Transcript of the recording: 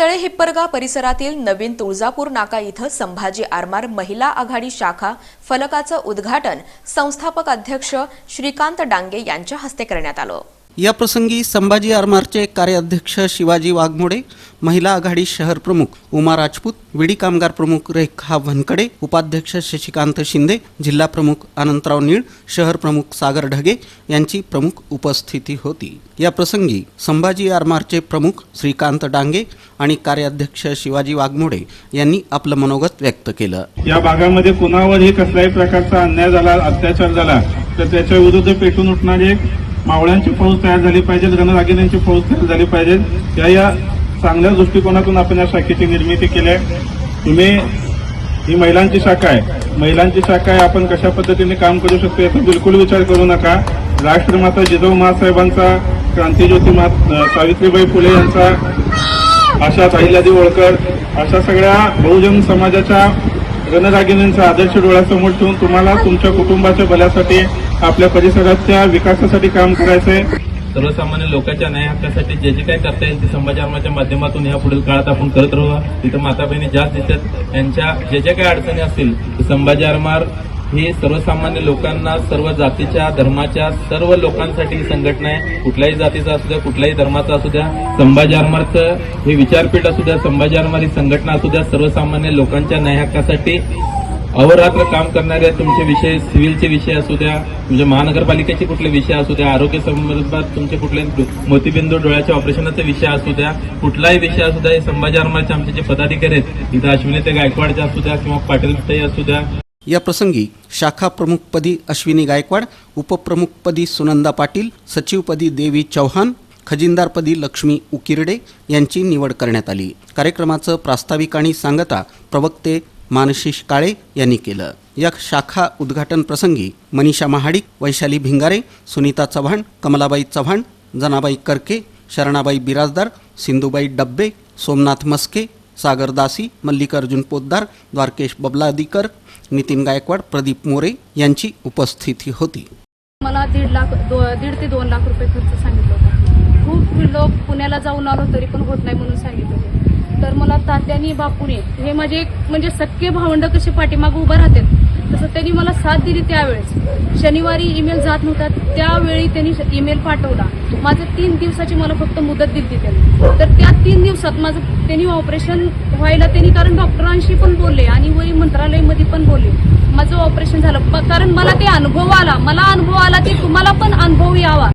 तळे हिप्परगा परिसरातील नवीन तुळजापूर नाका इथं संभाजी आरमार महिला आघाडी शाखा फलकाचं उद्घाटन संस्थापक अध्यक्ष श्रीकांत डांगे यांच्या हस्ते करण्यात आलं. याप्रसंगी संभाजी आरमारचे कार्याध्यक्ष शिवाजी वाघमोडे महिला आघाडी शहर प्रमुख उमा राजपूत विडी कामगार प्रमुख रेखा वनकडे उपाध्यक्ष शशिकांत शिंदे जिल्हा प्रमुख अनंतराव नीळ शहर प्रमुख सागर ढगे यांची प्रमुख उपस्थिती होती. या प्रसंगी संभाजी आरमारचे प्रमुख श्रीकांत डांगे आणि कार्याध्यक्ष शिवाजी वाघमोडे यांनी आपलं मनोगत व्यक्त केलं. या भागामध्ये कुणावरही कसल्याही प्रकारचा अन्याय झाला अत्याचार झाला तर त्याच्या विरुद्ध पेटून उठणारे मावळ्यांची फौज तयार झाली पाहिजे रणरागिण्यांची फौज तयार झाली पाहिजे या या चांगल्या दृष्टिकोनातून आपण या शाखेची निर्मिती केली आहे तुम्ही ही महिलांची शाखा आहे महिलांची शाखा आहे आपण कशा पद्धतीने काम करू शकतो याचा बिलकुल विचार करू नका राष्ट्रमाता जिजाऊ महासाहेबांचा क्रांतीज्योती मा सावित्रीबाई फुले यांचा आशा अहिल्यादेवी होळकर अशा सगळ्या बहुजन समाजाच्या रणरागिणींचा आदर्श डोळ्यासमोर ठेवून तुम्हाला तुमच्या कुटुंबाच्या भल्यासाठी आपल्या परिसराच्या विकासासाठी काम करायचंय. सर्वसामान्य लोकांच्या न्याय हक्कासाठी जे जे काय करता येईल ते संभाजी माध्यमातून या पुढील काळात आपण करत राहू. तिथं माता बहिणी जास्त दिसतात यांच्या जे जे काही अडचणी असतील ते संभाजी आरमार ही सर्वसामान्य लोकांना सर्व जातीच्या धर्माच्या सर्व लोकांसाठी ही संघटना आहे. कुठल्याही जातीचा असू द्या कुठल्याही धर्माचा असू द्या संभाजी आरमारचं हे विचारपीठ असू द्या संभाजी आरमार ही संघटना असू द्या सर्वसामान्य लोकांच्या न्याय हक्कासाठी अहोरात्र काम करणाऱ्या तुमचे विषय सिव्हिलचे विषय असू द्या तुमच्या महानगरपालिकेचे कुठले विषय असू द्या आरोग्य संदर्भात तुमचे कुठले मोतीबिंदू डोळ्याच्या ऑपरेशनचे विषय असू द्या कुठलाही विषय असू द्या हे संभाजी आरमारचे आमचे जे पदाधिकारी आहेत इथं अश्विनी ते गायकवाडचे असू द्या किंवा पाटील असू द्या. या प्रसंगी शाखा प्रमुखपदी अश्विनी गायकवाड उपप्रमुखपदी सुनंदा पाटील सचिवपदी देवी चौहान खजिनदारपदी लक्ष्मी उकिरडे यांची निवड करण्यात आली. कार्यक्रमाचं प्रास्ताविक आणि सांगता प्रवक्ते मानशिष काळे यांनी केलं. या शाखा उद्घाटन प्रसंगी मनीषा महाडिक वैशाली भिंगारे सुनीता चव्हाण कमलाबाई चव्हाण जनाबाई करके शरणाबाई बिराजदार सिंधुबाई डब्बे सोमनाथ मस्के सागर दासी मल्लिकार्जुन पोद्दार द्वारकेश बबलादीकर नितीन गायकवाड प्रदीप मोरे यांची उपस्थिती होती. मला दीड लाख दो दीड ते दोन लाख रुपये खर्च सांगितलं होतं. खूप लोक पुण्याला जाऊन आलो तरी पण होत नाही म्हणून सांगितलं होतं. तर मला तात्यानी बापूने हे माझे म्हणजे सख्खे भावंड कसे पाठीमागं उभं राहतात तसं त्यांनी मला साथ दिली त्यावेळेस. शनिवारी ईमेल जात नव्हता त्यावेळी त्यांनी ईमेल पाठवला. माझं तीन दिवसाची मला फक्त मुदत दिली त्यांनी. तर त्या तीन दिवसात माझं त्यांनी ऑपरेशन व्हायला त्यांनी कारण डॉक्टरांशी पण बोलले आणि वरी मंत्रालयामध्ये पण बोलले. माझं ऑपरेशन झालं. प- कारण मला ते अनुभव आला. मला अनुभव आला की तुम्हाला पण अनुभव यावा.